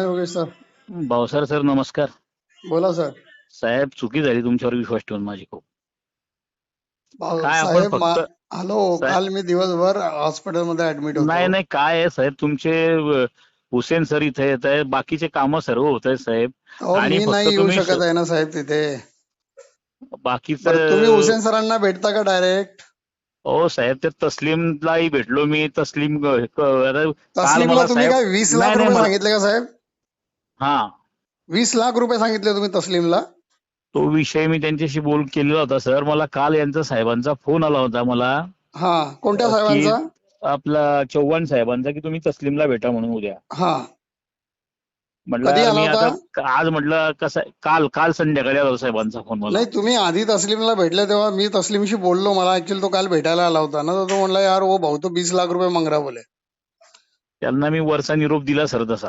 Yogesh sir. Bhavsar sir नमस्कार. बोला sir. साहेब चुकी झाली तुमच्यावर विश्वास ठेवून माझी खूप. भाऊ- काय आपण साहेब फक्त- मा- हॅलो साहेब- काल मी दिवसभर हॉस्पिटलमध्ये ऍडमिट होतो. नाही नाही काय आहे साहेब? तुमचे अ, हुसेन सर इथे येत आहे बाकीचे कामं सर्व होत आहेत साहेब. अहो, आणि मी फक्त नाही येऊ तुम्ही शकत आहे ना साहेब तिथे. बरं, तुम्ही बाकीचं हुसेन सरांना भेटता का डायरेक्ट हो साहेब ते तस्लीमलाही भेटलो मी. तस्लीम क- काल तस्लीमला मला तुम्ही साहेब काय वीस लाख नाही, नाही, रुपये मला- सांगितले का साहेब? हा. वीस लाख रुपये सांगितले तुम्ही तस्लीमला. तो विषय मी त्यांच्याशी बोल केलेला होता सर. मला काल यांचा साहेबांचा फोन आला होता मला. हा. कोणत्या की- साहेबांचा? आपला चव्हाण साहेबांचा की तुम्ही तस्लीमला भेटा म्हणून उद्या. हा. म्हटलं कधी आला मी होता? आता आज म्हटलं कसं आहे, काल काल संध्याकाळी आला होता साहेबांचा फोन मला. नाही तुम्ही आधी तस्लीमला भेटले तेव्हा मी तस्लीमशी बोललो. मला ऍक्च्युली तो काल भेटायला आला होता ना. तर तो म्हणला यार ओ भाऊ तो बीस लाख रुपये मंगरा बोले त्यांना मी वरचा निरोप दिला सर तसा.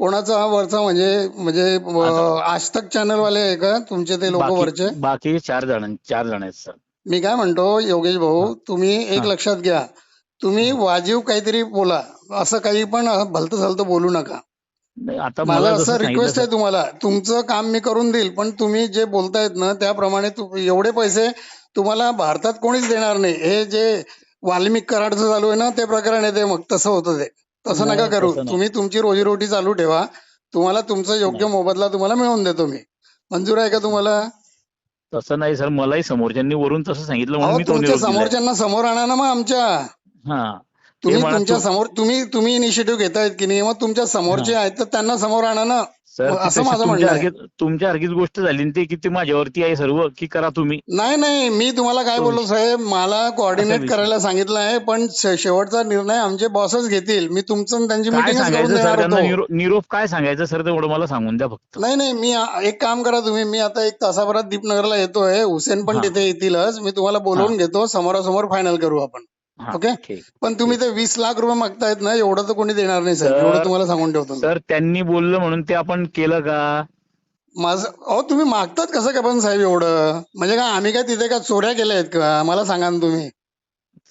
कोणाचा हा वरचा म्हणजे म्हणजे अं, आज तक चॅनल वाले आहे का तुमचे ते लोक वरचे? बाकी चार जण चार जण आहेत सर. मी काय म्हणतो योगेश भाऊ तुम्ही एक. लक्षात घ्या. तुम्ही वाजीव काहीतरी बोला. असं काही पण भलतं सलतं बोलू नका. आता मला असं रिक्वेस्ट आहे तुम्हाला. तुमचं काम मी करून देईल पण तुम्ही जे बोलतायत ना त्याप्रमाणे एवढे पैसे तुम्हाला भारतात कोणीच देणार नाही. हे जे वाल्मिक कराडचं चालू आहे ना ते प्रकरण आहे ते मग तसं होतं ते. तसं नका करू. तसं नाही. तुम्ही तुमची रोजीरोटी चालू ठेवा. तुम्हाला तुमचं योग्य मोबदला तुम्हाला मिळवून देतो मी. मंजूर आहे का तुम्हाला? तसं नाही सर. मलाही समोरच्यांनी वरून तसं सांगितलं म्हणून अहो मी तो तुमच्या निरोप दिलाय. समोरच्यांना समोर आणा ना मग आमच्या. हा. तुम्ही तुमच्या तू- समोर तुम्ही तुम्ही इनिशिएटिव्ह घेतायत की नाही मग तुमच्या समोरचे आहेत तर त्यांना समोर आणा ना. सर ती असं माझं म्हणणं आहे. तुमच्यासारखीच तुमच्यासारखीच गोष्ट झाली आणि ते किती माझ्यावरती आहे सर्व की करा तुम्ही? नाही नाही मी तुम्हाला काय तो बोललो साहेब मला कोऑर्डिनेट विषय. करायला सांगितलं आहे पण शे- शेवटचा निर्णय आमचे बॉसच घेतील. मी तुमचं आणि त्यांची काय मिटिंगच करून सांगायचं सर? देणार त्यांना होतो. निरो- निरोप काय सांगायचं सर? तेवढं मला सांगून द्या फक्त. नाही नाही मी आ- एक काम करा तुम्ही. मी आता एक तासाभरात दीपनगरला येतोय. हुसेन पण हा. तिथे येतीलच. मी तुम्हाला बोलवून घेतो. समोरासमोर फायनल करू आपण. ओके? पण तुम्ही ते वीस लाख रुपये मागतायत ना एवढं तर कोणी देणार नाही साहेब सर- एवढं तुम्हाला सांगून ठेवतो. सर त्यांनी बोललं म्हणून ते आपण केलं का? माझं अहो तुम्ही मागतात कसं का पण साहेब एवढं? म्हणजे काय आम्ही काय तिथे का चोऱ्या केल्या आहेत का? मला सांगा ना तुम्ही.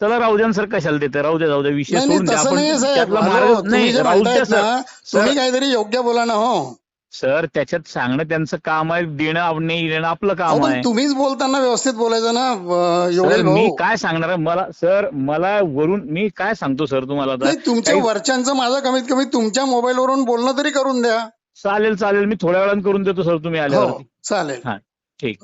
चला राहू द्या ना सर कशाला देते राहू द्या जाऊ द्या विषय नाही सोडून नाही द्या. तसं आपण नाहीये साहेब. त्यातला हॅलो, मार्ग तुम्ही नाही. जे राहू द्या म्हणतायत सर. ना तुम्ही काहीतरी योग्य बोला ना हो. सर त्याच्यात सांगणं त्यांचं काम आहे देणं आवडणे येणं आपलं काम आहे. तुम्हीच बोलताना व्यवस्थित बोलायचं ना मी काय सांगणार आहे? मला सर मला वरून मी काय सांगतो सर तुम्हाला तुमच्या वरच्यांचं माझं कमीत कमी तुमच्या मोबाईलवरून बोलणं तरी करून द्या. चालेल चालेल. मी थोड्या वेळाने करून देतो सर तुम्ही हो आल्यावरती. चालेल. ठीक.